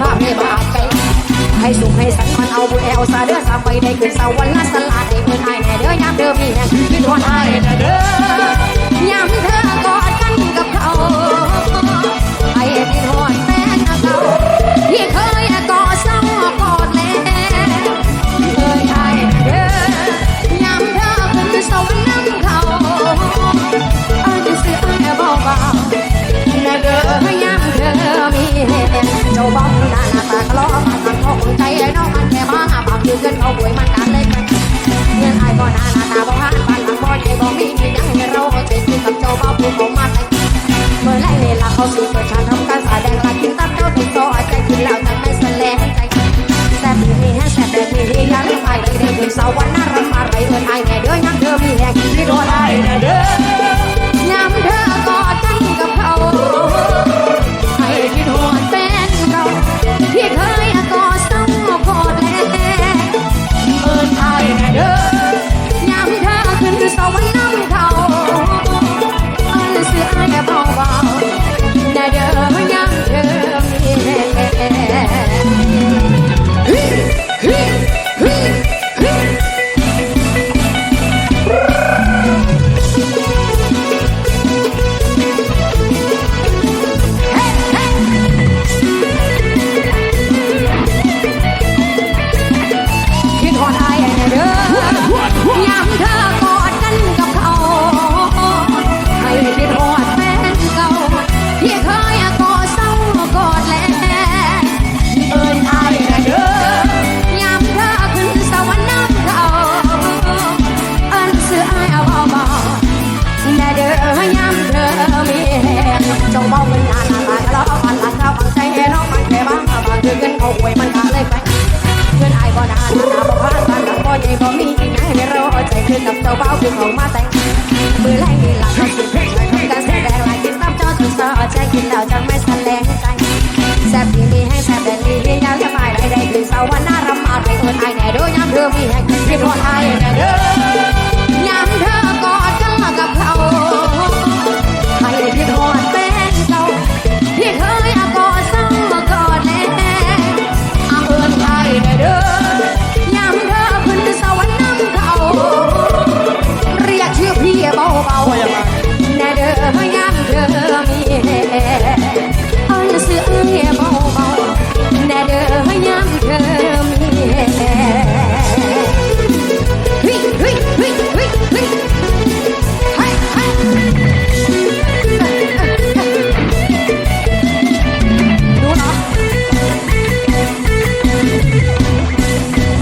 ภาพให้บาปไปให้สุขให้สันมันเอาบุญเอาสาเด้อสาไปได้ขึ้นสวรรค์สลาดได้เพื่นไอ้แน่เด้อยามเดิมนี่ยังคิดว่าไอ้เด้อยามเธอ เงินเขาอวยมันทางเลยไปเงินไอ้บ่นานนาบ่พานบ้านกับบ่ใหญ่บ่มีอีหยัให้ไม่รอใจขึ้นกับเจ้าบ่าวคือเขามาแต่งมือแรงนี่ล่ะก็สิ